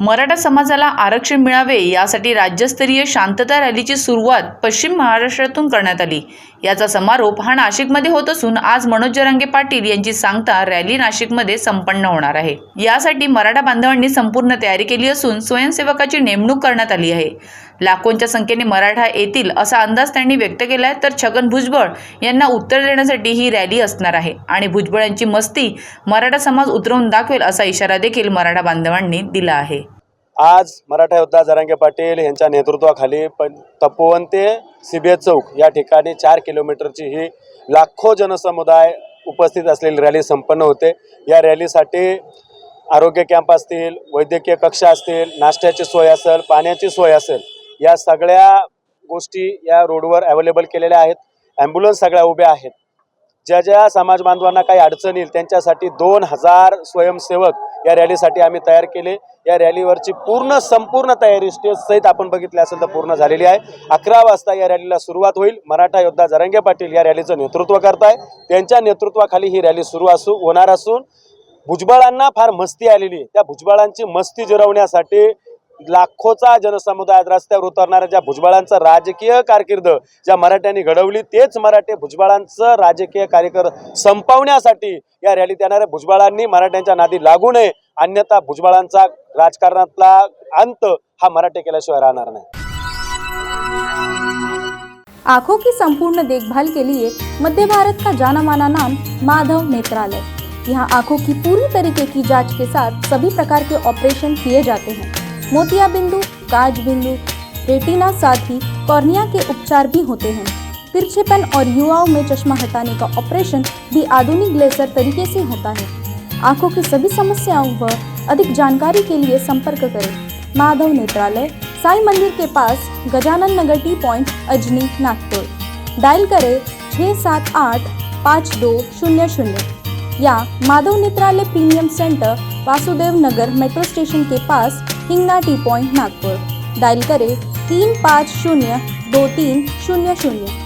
मराठा समाजाला आरक्षण मिळावे यासाठी राज्यस्तरीय शांतता रॅलीची सुरुवात पश्चिम महाराष्ट्रातून करण्यात आली. याचा समारोप हा नाशिकमध्ये होत असून आज मनोज जरांगे पाटील यांची सांगता रॅली नाशिकमध्ये संपन्न होणार आहे. यासाठी मराठा बांधवांनी संपूर्ण तयारी केली असून स्वयंसेवकाची नेमणूक करण्यात आली आहे. लाखोंच्या संख्येने मराठा येतील असा अंदाज त्यांनी व्यक्त केला आहे तर छगन भुजबळ यांना उत्तर देण्यासाठी ही रॅली असणार आहे. आणि भुजबळांची मस्ती मराठा समाज उतरवून दाखवेल असा इशारा देखील मराठा बांधवांनी दिला आहे. आज मराठा योद्धा जरांगे पाटील यांच्या नेतृत्वाखाली पण तपोवन ते सिबे चौक या ठिकाणी चार किलोमीटरची ही लाखो जनसमुदाय उपस्थित असलेली रॅली संपन्न होते. या रॅलीसाठी आरोग्य कॅम्प असतील वैद्यकीय कक्ष असतील नाश्त्याची सोय असेल पाण्याची सोय असेल या सगळ्या गोष्टी या रोडवर अवेलेबल केलेल्या आहेत. ॲम्ब्युलन्स सगळ्या उभ्या आहेत. ज्या ज्या समाज बांधवांना काही अडचण येईल त्यांच्यासाठी दोन हजार स्वयंसेवक या रॅलीसाठी आम्ही तयार केले. या रॅलीवरची पूर्ण संपूर्ण तयारी स्टेज सहित आपण बघितले असेल तर पूर्ण झालेली आहे. अकरा वाजता या रॅलीला सुरुवात होईल. मराठा योद्धा जरंगे पाटील या रॅलीचं नेतृत्व करताय. त्यांच्या नेतृत्वाखाली ही रॅली सुरू असू होणार असून भुजबळांना फार मस्ती आलेली त्या भुजबळांची मस्ती जिरवण्यासाठी लाखोचा जनसमुदाय रस्त्यावर उतरणाऱ्या ज्या भुजबळांचं राजकीय कारकीर्द ज्या मराठ्यांनी घडवली तेच मराठे भुजबळांचं राजकीय कार्यकर संपवण्यासाठी या रॅलीत येणाऱ्या भुजबळांनी मराठ्यांच्या नादी लागू नये. अन्यथा भुजबळांचा राजकारणातला अंत हा मराठे केल्याशिवाय राहणार नाही. आंखों की संपूर्ण देखभाल के लिए मध्य भारत का जाना माना नाम माधव नेत्रालय। यहाँ आंखों की पूरी तरीके की जांच के साथ सभी प्रकार के ऑपरेशन किए जाते हैं। मोतिया बिंदु, काज बिंदु, रेटिना साथ ही कॉर्निया के उपचार भी होते हैं। तिरछेपन और युवाओं में चश्मा हटाने का ऑपरेशन भी आधुनिक लेजर तरीके से होता है। आँखों की सभी समस्याओं व अधिक जानकारी के लिए संपर्क करें। माधव नेत्रालय, साई मंदिर के pass, Gajanan Nagar T point, Ajni, Nagpur. Dial करें छः सात आठ पाँच दो शून्य शून्य। या Madhav Netralaya premium centre Vasudev Nagar metro station के pass Hingna T point Nagpur. Dial करें तीन पाँच शून्य दो तीन शून्य शून्य.